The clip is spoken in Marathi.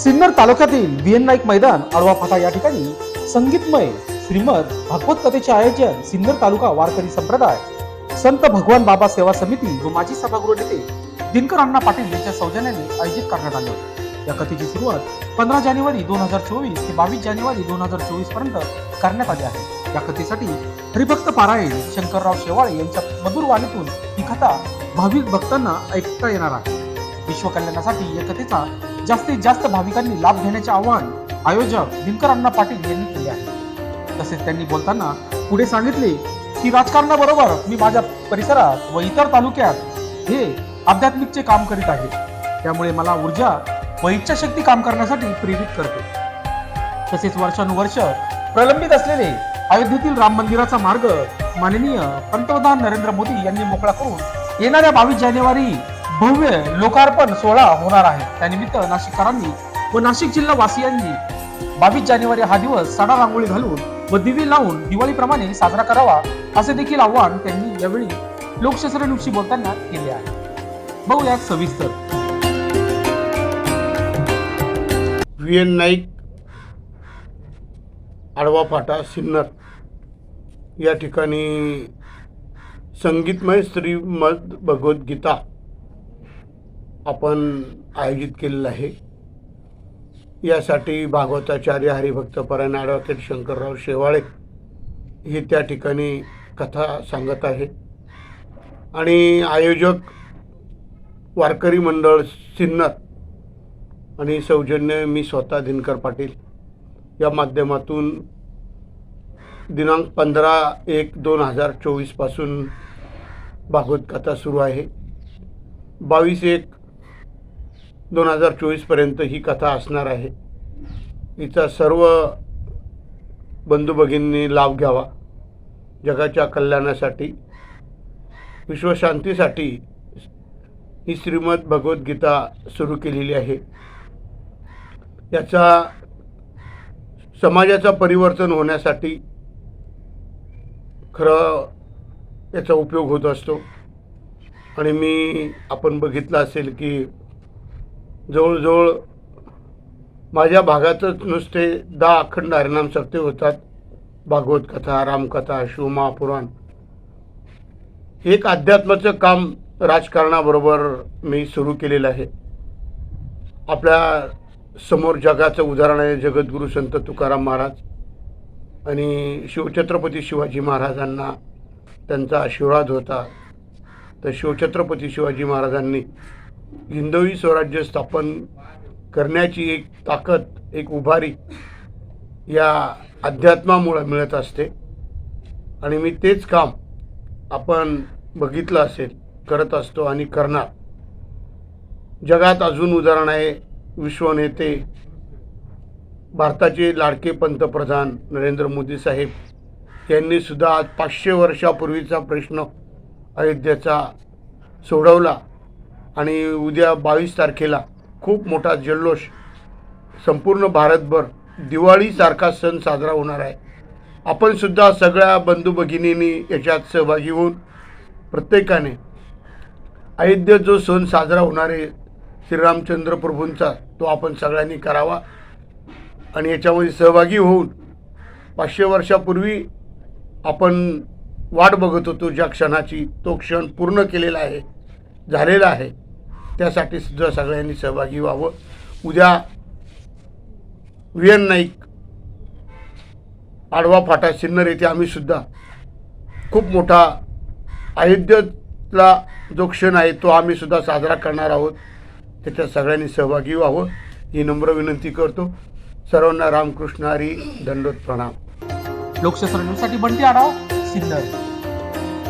सिन्नर तालुक्यातील व्ही एन नाईक मैदान आडवा फाटा या ठिकाणी संगीतमय श्रीमद भागवत कथेचे आयोजन सिन्नर तालुका वारकरी संप्रदाय संत भगवान बाबा सेवा समिती व माजी सभागृह नेते दिनकर अण्णा पाटील यांच्या सौजन्याने आयोजित करण्यात आले. होते या कथेची सुरुवात पंधरा जानेवारी दोन हजार चोवीस ते बावीस जानेवारी दोन हजार चोवीसपर्यंत करण्यात आली आहे. या कथेसाठी हरिभक्त पारायण शंकरराव शेवाळे यांच्या मधुर वाणीतून ही कथा भाविक भक्तांना ऐकता येणार आहे. विश्वकल्याणासाठी या कथेचा जास्तीत जास्त भाविकांनी लाभ घेण्याचे आवाहन आयोजक दिनकर अण्णा पाटील यांनी केले आहे. तसेच त्यांनी बोलताना पुढे सांगितले की राजकारणाबरोबर मी माझ्या परिसरात व इतर तालुक्यात हे आध्यात्मिकचे काम करीत आहे. त्यामुळे मला ऊर्जा व इच्छाशक्ती काम करण्यासाठी प्रेरित करते. तसेच वर्षानुवर्ष प्रलंबित असलेले अयोध्येतील राम मंदिराचा मार्ग माननीय पंतप्रधान नरेंद्र मोदी यांनी मोकळा करून येणाऱ्या बावीस जानेवारी भव्य लोकार्पण सोहळा होणार आहे. त्यानिमित्त नाशिककरांनी व नाशिक जिल्हा वासियांनी बावीस जानेवारी हा दिवस सणा रांगोळी घालून व दिवे लावून दिवाळीप्रमाणे साजरा करावा असे देखील आव्हान त्यांनी यावेळी लोकशास्त्रनिशी बोलताना केले आहे. बघूयात सविस्तर. व्ही एन नाईक आडवा फाटा सिन्नर. या ठिकाणी संगीतमय श्रीमद भगवद्गीता. आपण आयोजित केलेलं आहे. यासाठी भागवताचार्य हरिभक्तपरायण ॲडव्होकेट शंकरराव शेवाळे हे त्या ठिकाणी कथा सांगत आहे आणि आयोजक वारकरी मंडळ सिन्नर आणि सौजन्य मी स्वतः दिनकर पाटील या माध्यमातून दिनांक पंधरा एक दोन हजार चोवीसपासून भागवत कथा सुरू आहे. बावीस एक दोन हजार चोवीसपर्यंत ही कथा असणार आहे. हिचा सर्व बंधू भगिनींनी लाभ घ्यावा. जगाच्या कल्याणासाठी विश्वशांतीसाठी ही श्रीमद भगवद्गीता सुरू केलेली आहे. याचा समाजाचा परिवर्तन होण्यासाठी खरं याचा उपयोग होत असतो. आणि मी आपण बघितलं असेल की जवळजवळ माझ्या भागातच नुसते दहा अखंड हरिनाम सत्य होतात. भागवत कथा रामकथा शिवमहापुराण एक अध्यात्माचं काम राजकारणाबरोबर मी सुरू केलेलं आहे. आपल्यासमोर जगाचं उदाहरण आहे जगद्गुरू संत तुकाराम महाराज आणि शिवछत्रपती शिवाजी महाराजांना त्यांचा आशीर्वाद होता. तर शिवछत्रपती शिवाजी महाराजांनी हिंदवी स्वराज्य स्थापन करण्याची एक ताकद एक उभारी या अध्यात्मामुळं मिळत असते. आणि मी तेच काम आपण बघितलं असेल करत असतो आणि करणार. जगात अजून उदाहरण आहे विश्वनेते भारताचे लाडके पंतप्रधान नरेंद्र मोदी साहेब. यांनी सुद्धा आज पाचशे वर्षापूर्वीचा प्रश्न अयोध्येचा सोडवला. आणि उद्या बावीस तारखेला खूप मोठा जल्लोष संपूर्ण भारतभर दिवाळीसारखा सण साजरा होणार आहे. आपणसुद्धा सगळ्या बंधू भगिनींनी याच्यात सहभागी होऊन प्रत्येकाने अयोध्या जो सण साजरा होणार आहे श्रीरामचंद्र प्रभूंचा तो आपण सगळ्यांनी करावा आणि याच्यामध्ये सहभागी होऊन पाचशे वर्षापूर्वी आपण वाट बघत होतो ज्या क्षणाची तो क्षण पूर्ण केलेला आहे. झालेला आहे. त्यासाठी सुद्धा सगळ्यांनी सहभागी व्हावं. उद्या व्ही एन नाईक आडवा फाटा सिन्नर येथे आम्ही सुद्धा खूप मोठा अयोध्येतला जो क्षण आहे तो आम्ही सुद्धा साजरा करणार आहोत. त्याच्यात सगळ्यांनी सहभागी व्हावं. ही नम्र विनंती करतो. सर्वांना रामकृष्ण हरी दंडोत प्रणाम. लोकशास्त्र न्यूजसाठी बंटी आढाव सिन्नर.